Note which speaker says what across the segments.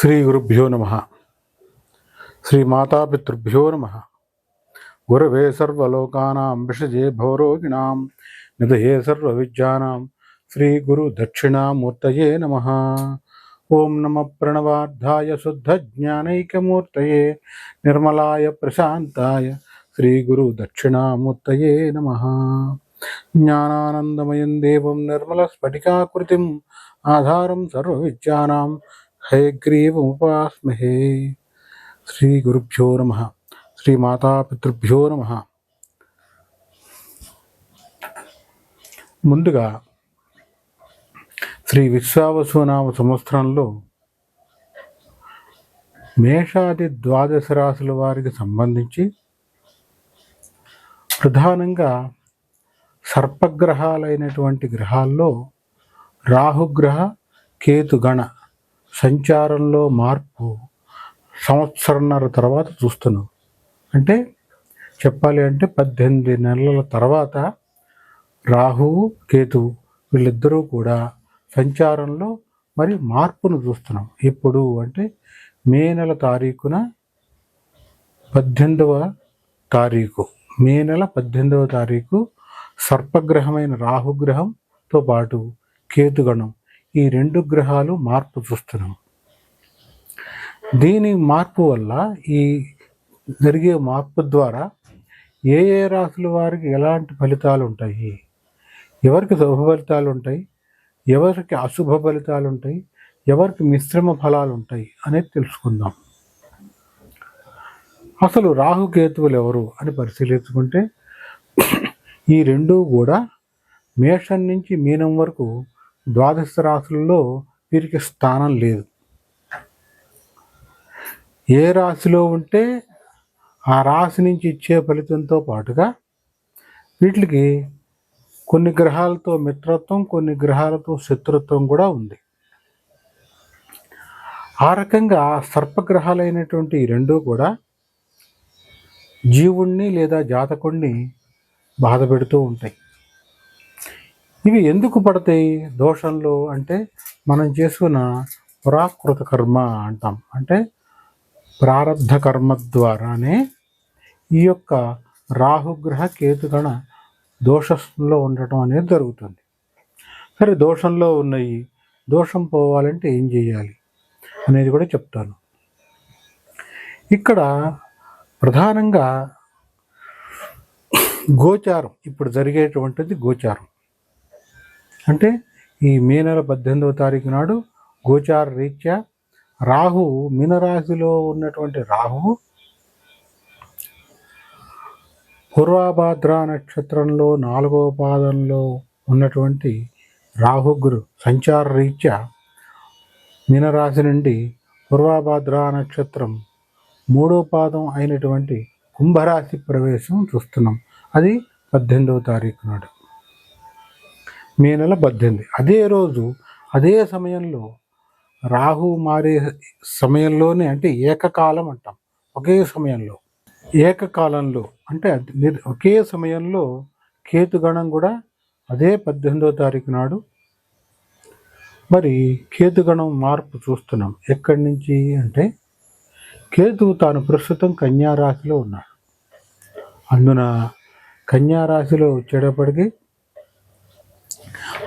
Speaker 1: శ్రీ గురుభ్యో నమ శ్రీ మాతాపితృభ్యో నమ గురవే సర్వలోకానాం విషజే భవరోగిణాం నిధయే సర్వవిద్యానాం శ్రీ గురు దక్షిణామూర్తయే నమ ఓం నమ ప్రణవార్థాయ శుద్ధజ్ఞానైకమూర్తయే నిర్మలాయ ప్రశాంతాయ శ్రీ గురు దక్షిణామూర్తయే నమ జ్ఞానానందమయం దేవం నిర్మలస్ఫటికాకృతిం ఆధారం సర్వవిద్యానాం హయగ్రీవముపాస్మహే శ్రీ గురుభ్యో నమ. శ్రీ మాతాపితృభ్యో నమ. ముందుగా శ్రీ విశ్వావసునామ సంవత్సరంలో మేషాది ద్వాదశ రాశుల వారికి సంబంధించి ప్రధానంగా సర్పగ్రహాలైనటువంటి గ్రహాల్లో రాహుగ్రహ కేతుగణ సంచారంలో మార్పు సంవత్సరంన్నర తర్వాత చూస్తున్నాం. అంటే చెప్పాలి అంటే పద్దెనిమిది నెలల తర్వాత రాహువు కేతువు వీళ్ళిద్దరూ కూడా సంచారంలో మరి మార్పును చూస్తున్నాం. ఎప్పుడు అంటే మే నెల తారీఖున పద్దెనిమిదవ తారీఖు. మే నెల పద్దెనిమిదవ తారీఖు సర్పగ్రహమైన రాహుగ్రహంతో పాటు కేతుగణం ఈ రెండు గ్రహాలు మార్పు చూస్తున్నాం. దీని మార్పు వల్ల ఈ జరిగే మార్పు ద్వారా ఏ ఏ రాశుల వారికి ఎలాంటి ఫలితాలు ఉంటాయి? ఎవరికి శుభ ఫలితాలు ఉంటాయి? ఎవరికి అశుభ ఫలితాలు ఉంటాయి? ఎవరికి మిశ్రమ ఫలాలు ఉంటాయి అనేది తెలుసుకుందాం. అసలు రాహుకేతువులు ఎవరు అని పరిశీలించుకుంటే ఈ రెండు కూడా మేషం నుంచి మీనం వరకు ద్వాదశ రాశులలో వీరికి స్థానం లేదు. ఏ రాశిలో ఉంటే ఆ రాశి నుంచి ఇచ్చే ఫలితంతో పాటుగా వీటికి కొన్ని గ్రహాలతో మిత్రత్వం కొన్ని గ్రహాలతో శత్రుత్వం కూడా ఉంది. ఆ రకంగా సర్పగ్రహాలైనటువంటి ఈ రెండూ కూడా జీవుణ్ణి లేదా జాతకుణ్ణి బాధ పెడుతూ ఉంటాయి. ఇవి ఎందుకు పడతాయి? దోషంలో అంటే మనం చేసుకున్న పురాకృత కర్మ అంటాం. అంటే ప్రారంధ కర్మ ద్వారానే ఈ యొక్క రాహుగ్రహ కేతుగణ దోషంలో ఉండటం అనేది జరుగుతుంది. సరే దోషంలో ఉన్నాయి. దోషం పోవాలంటే ఏం చేయాలి అనేది కూడా చెప్తాను. ఇక్కడ ప్రధానంగా గోచారం ఇప్పుడు జరిగేటువంటిది గోచారం. అంటే ఈ మే నెల పద్దెనిమిదవ తారీఖు నాడు గోచార రీత్యా రాహు మీనరాశిలో ఉన్నటువంటి రాహు పూర్వాభాద్ర నక్షత్రంలో నాలుగవ పాదంలో ఉన్నటువంటి రాహుగురు సంచార రీత్యా మీనరాశి నుండి పూర్వాభాద్ర నక్షత్రం మూడో పాదం అయినటువంటి కుంభరాశి ప్రవేశం చూస్తున్నాం. అది పద్దెనిమిదవ తారీఖు నాడు. మే నెల పద్దెనిమిది. అదే రోజు అదే సమయంలో రాహు మారే సమయంలోనే అంటే ఏకకాలం అంటాం. ఒకే సమయంలో. ఏకకాలంలో అంటే ఒకే సమయంలో కేతుగణం కూడా అదే పద్దెనిమిదో తారీఖు నాడు మరి కేతుగణం మార్పు చూస్తున్నాం. ఎక్కడి నుంచి అంటే కేతువు తాను ప్రస్తుతం కన్యారాశిలో ఉన్నాడు. అందున కన్యా రాశిలో వచ్చేటప్పటికి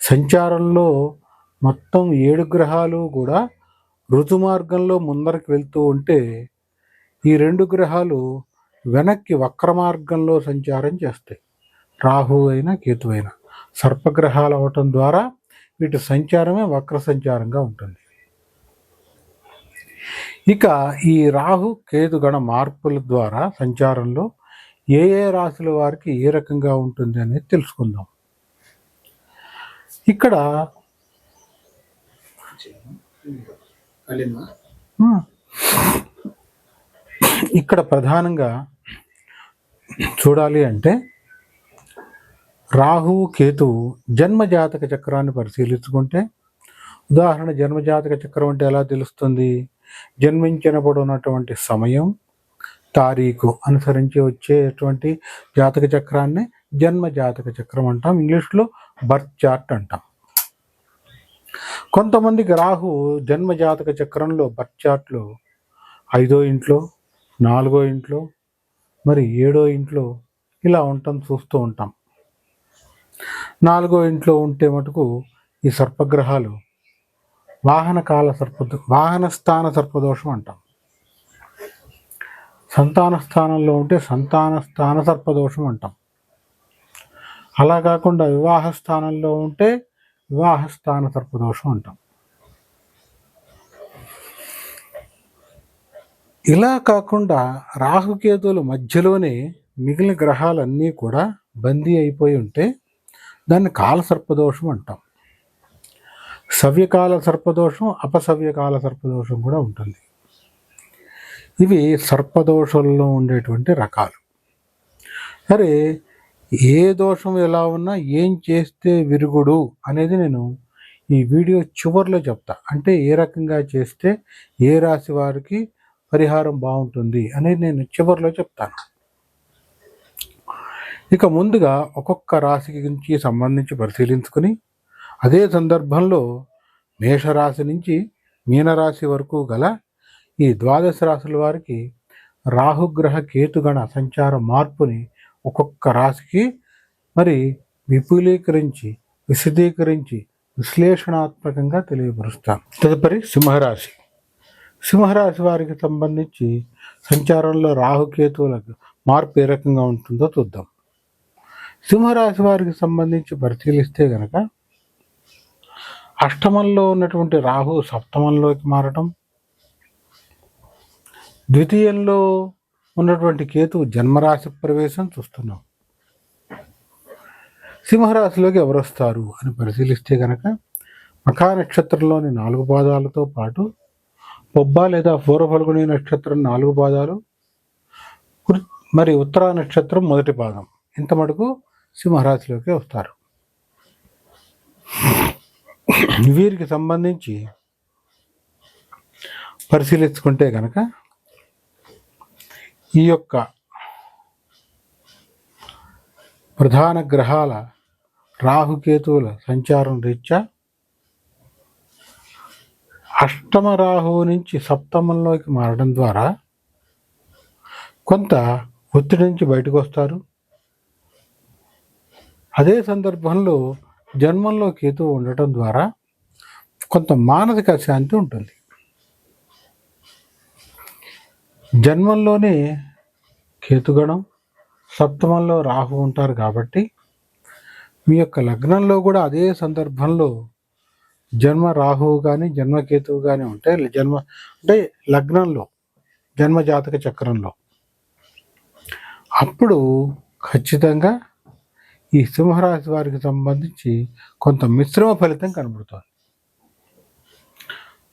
Speaker 1: సంచారంలో మొత్తం ఏడు గ్రహాలు కూడా ఋతు మార్గంలో ముందరికి వెళ్తూ ఉంటే ఈ రెండు గ్రహాలు వెనక్కి వక్ర మార్గంలో సంచారం చేస్తాయి. రాహు అయినా కేతు అయినా. సర్పగ్రహాలు అవటం ద్వారా వీటి సంచారమే వక్ర సంచారంగా ఉంటుంది. ఇక ఈ రాహు కేతు గణ మార్పుల ద్వారా సంచారంలో ఏ ఏ రాశుల వారికి ఏ రకంగా ఉంటుంది అనేది తెలుసుకుందాం. ఇక్కడ ఇక్కడ ప్రధానంగా చూడాలి అంటే రాహువు కేతువు జన్మజాతక చక్రాన్ని పరిశీలించుకుంటే ఉదాహరణ జన్మజాతక చక్రం అంటే ఎలా తెలుస్తుంది? జన్మించినప్పుడు ఉన్నటువంటి సమయం తారీఖు అనుసరించి వచ్చేటువంటి జాతక చక్రాన్ని జన్మ జాతక చక్రం అంటాం. ఇంగ్లీష్లో బర్త్ చార్ట్ అంటాం. కొంతమందికి రాహు జన్మ జాతక చక్రంలో బర్త్ చార్ట్లో ఐదో ఇంట్లో నాలుగో ఇంట్లో మరి ఏడో ఇంట్లో ఇలా ఉంటాం చూస్తూ ఉంటాం. నాలుగో ఇంట్లో ఉంటే మటుకు ఈ సర్పగ్రహాలు వాహన కాల సర్ప వాహన స్థాన సర్పదోషం అంటాం. సంతాన స్థానంలో ఉంటే సంతాన స్థాన సర్పదోషం అంటాం. అలా కాకుండా వివాహ స్థానంలో ఉంటే వివాహ స్థాన సర్పదోషం అంటాం. ఇలా కాకుండా రాహుకేతువుల మధ్యలోనే మిగిలిన గ్రహాలన్నీ కూడా బందీ అయిపోయి ఉంటే దాన్ని కాల సర్పదోషం అంటాం. సవ్యకాల సర్పదోషం అపసవ్యకాల సర్పదోషం కూడా ఉంటుంది. ఇవి సర్పదోషంలో ఉండేటువంటి రకాలు. సరే ఏ దోషం ఎలా ఉన్నా ఏం చేస్తే విరుగుడు అనేది నేను ఈ వీడియో చివరిలో చెప్తా. అంటే ఏ రకంగా చేస్తే ఏ రాశి వారికి పరిహారం బాగుంటుంది అనేది నేను చివరిలో చెప్తాను. ఇక ముందుగా ఒక్కొక్క రాశికి గురించి సంబంధించి పరిశీలించుకుని అదే సందర్భంలో మేషరాశి నుంచి మీనరాశి వరకు గల ఈ ద్వాదశ రాశుల వారికి రాహుగ్రహ కేతుగణ సంచార మార్పుని ఒక్కొక్క రాశికి మరి విపులీకరించి విశదీకరించి విశ్లేషణాత్మకంగా తెలియపరుస్తాం. తదుపరి సింహరాశి. సింహరాశి వారికి సంబంధించి సంచారంలో రాహుకేతువులకు మార్పు ఏ రకంగా ఉంటుందో చూద్దాం. సింహరాశి వారికి సంబంధించి పరిశీలిస్తే గనక అష్టమంలో ఉన్నటువంటి రాహు సప్తమంలోకి మారటం ద్వితీయంలో ఉన్నటువంటి కేతు జన్మరాశి ప్రవేశం చూస్తున్నాం. సింహరాశిలోకి ఎవరు వస్తారు అని పరిశీలిస్తే గనక మఖా నక్షత్రంలోని నాలుగు పాదాలతో పాటు పొబ్బ లేదా పూర్వఫల్గుని నక్షత్రం నాలుగు పాదాలు మరి ఉత్తరా నక్షత్రం మొదటి పాదం. ఇంత మటుకు సింహరాశిలోకి వస్తారు. వీరికి సంబంధించి పరిశీలించుకుంటే కనుక ఈ యొక్క ప్రధాన గ్రహాల రాహుకేతువుల సంచారం రీత్యా అష్టమ రాహువు నుంచి సప్తమంలోకి మారడం ద్వారా కొంత ఒత్తిడి నుంచి బయటకు వస్తారు. అదే సందర్భంలో జన్మంలో కేతువు ఉండటం ద్వారా కొంత మానసిక శాంతి ఉంటుంది. జన్మంలోనే కేతుగణం సప్తమంలో రాహు ఉంటారు కాబట్టి మీ యొక్క లగ్నంలో కూడా అదే సందర్భంలో జన్మ రాహువు కానీ జన్మకేతువు కానీ ఉంటే జన్మ అంటే లగ్నంలో జన్మ జాతక చక్రంలో. అప్పుడు ఖచ్చితంగా ఈ సింహరాశి వారికి సంబంధించి కొంత మిశ్రమ ఫలితం కనబడుతుంది.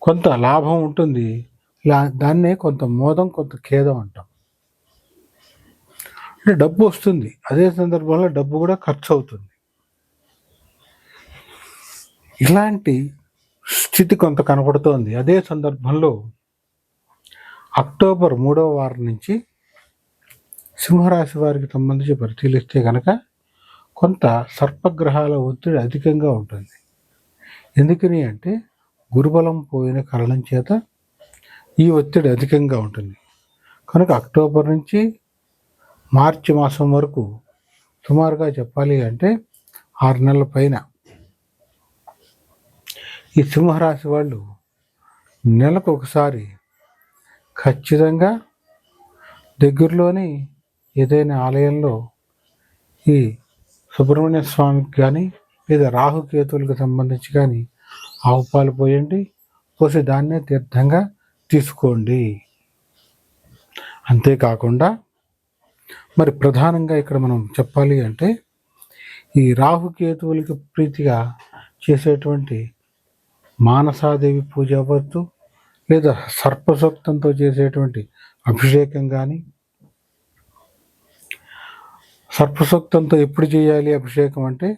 Speaker 1: కొంత లాభం ఉంటుంది. లా- దాన్నే కొంత మోదం కొంత ఖేదం అంటాం. అంటే డబ్బు వస్తుంది. అదే సందర్భంలో డబ్బు కూడా ఖర్చు అవుతుంది ఇలాంటి స్థితి కొంత కనపడుతోంది అదే సందర్భంలో అక్టోబర్ మూడవ వారం నుంచి సింహరాశి వారికి సంబంధించి పరిశీలిస్తే కనుక కొంత సర్పగ్రహాల ఒత్తిడి అధికంగా ఉంటుంది. ఎందుకని అంటే గురుబలం పోయిన కారణం చేత ఈ ఒత్తిడి అధికంగా ఉంటుంది. కనుక అక్టోబర్ నుంచి మార్చి మాసం వరకు సుమారుగా చెప్పాలి అంటే ఆరు నెలల పైన. ఈ సింహరాశి వాళ్ళు నెలకు ఒకసారి ఖచ్చితంగా దగ్గరలోని ఏదైనా ఆలయంలో ఈ సుబ్రహ్మణ్య స్వామికి కానీ లేదా రాహుకేతువులకు సంబంధించి కానీ ఆవు పాలు పోయండి పోసి దాన్నే తీర్థంగా తీసుకోండి. అంతేకాకుండా మరి ప్రధానంగా ఇక్కడ మనం చెప్పాలి అంటే ఈ రాహుకేతువులకి ప్రీతిగా చేసేటువంటి మానసాదేవి పూజ అవ్వచ్చు లేదా సర్పసూక్తంతో చేసేటువంటి అభిషేకం కానీ సర్పసూక్తంతో ఎప్పుడు చేయాలి అభిషేకం అంటే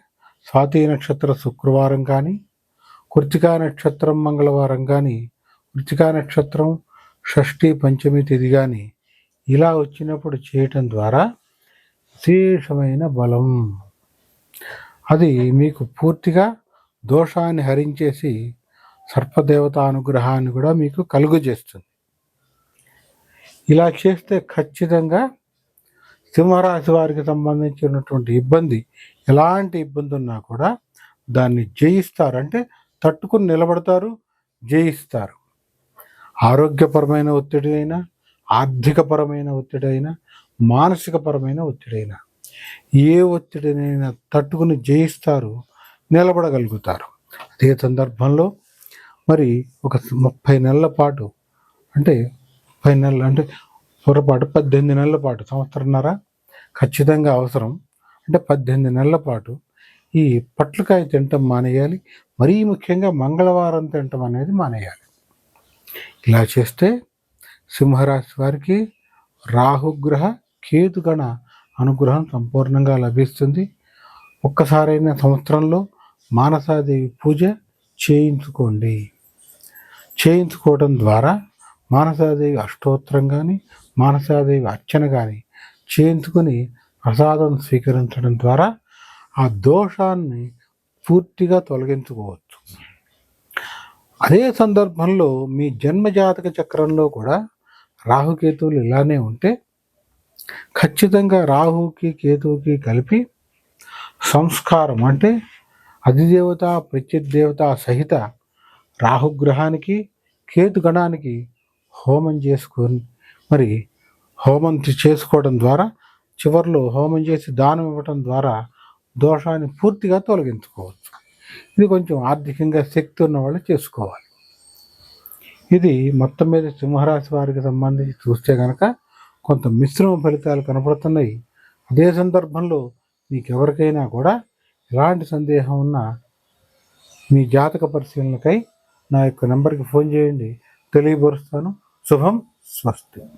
Speaker 1: స్వాతి నక్షత్ర శుక్రవారం కానీ కృతికా నక్షత్రం మంగళవారం కానీ కృతికా నక్షత్రం షష్ఠి పంచమి తిథి కానీ ఇలా వచ్చినప్పుడు చేయటం ద్వారా విశేషమైన బలం. అది మీకు పూర్తిగా దోషాన్ని హరించేసి సర్పదేవత అనుగ్రహాన్ని కూడా మీకు కలుగజేస్తుంది. ఇలా చేస్తే ఖచ్చితంగా సింహరాశి వారికి సంబంధించినటువంటి ఇబ్బంది ఎలాంటి ఇబ్బంది ఉన్నా కూడా దాన్ని జయిస్తారు. అంటే తట్టుకుని నిలబడతారు జయిస్తారు. ఆరోగ్యపరమైన ఒత్తిడి అయినా ఆర్థికపరమైన ఒత్తిడి అయినా మానసికపరమైన ఒత్తిడి అయినా ఏ ఒత్తిడినైనా తట్టుకుని జయిస్తారు నిలబడగలుగుతారు. అదే సందర్భంలో మరి ఒక ముప్పై నెలల పాటు అంటే ముప్పై నెలలు అంటే పొరపాటు పద్దెనిమిది నెలల పాటు సంవత్సరంన్నర ఖచ్చితంగా అవసరం. అంటే పద్దెనిమిది నెలల పాటు ఈ పట్లకాయ తినటం మానేయాలి. మరీ ముఖ్యంగా మంగళవారం తినటం అనేది మానేయాలి. ఇలా చేస్తే సింహరాశి వారికి రాహుగ్రహ కేతుగణ అనుగ్రహం సంపూర్ణంగా లభిస్తుంది. ఒక్కసారైన సంవత్సరంలో మానసాదేవి పూజ చేయించుకోండి. చేయించుకోవడం ద్వారా మానసాదేవి అష్టోత్తరం కానీ మానసాదేవి అర్చన కానీ చేయించుకొని ప్రసాదం స్వీకరించడం ద్వారా ఆ దోషాన్ని పూర్తిగా తొలగించుకోవచ్చు. అదే సందర్భంలో మీ జన్మజాతక చక్రంలో కూడా రాహుకేతువులు ఇలానే ఉంటే ఖచ్చితంగా రాహుకి కేతువుకి కలిపి సంస్కారం అంటే అధిదేవత ప్రత్యుదేవత సహిత రాహుగ్రహానికి కేతుగణానికి హోమం చేసుకొని మరి హోమం చేసుకోవడం ద్వారా చివరిలో హోమం చేసి దానం ఇవ్వటం ద్వారా దోషాన్ని పూర్తిగా తొలగించుకోవచ్చు. ఇది కొంచెం ఆర్థికంగా శక్తి ఉన్న వాళ్ళు చేసుకోవాలి. ఇది మొత్తం మీద సింహరాశి వారికి సంబంధించి చూస్తే కనుక కొంత మిశ్రమ ఫలితాలు కనపడుతున్నాయి. అదే సందర్భంలో మీకు ఎవరికైనా కూడా ఎలాంటి సందేహం ఉన్నా మీ జాతక పరిశీలనకై నా యొక్క నెంబర్కి ఫోన్ చేయండి. తెలియపరుస్తాను. శుభం. స్వస్తి.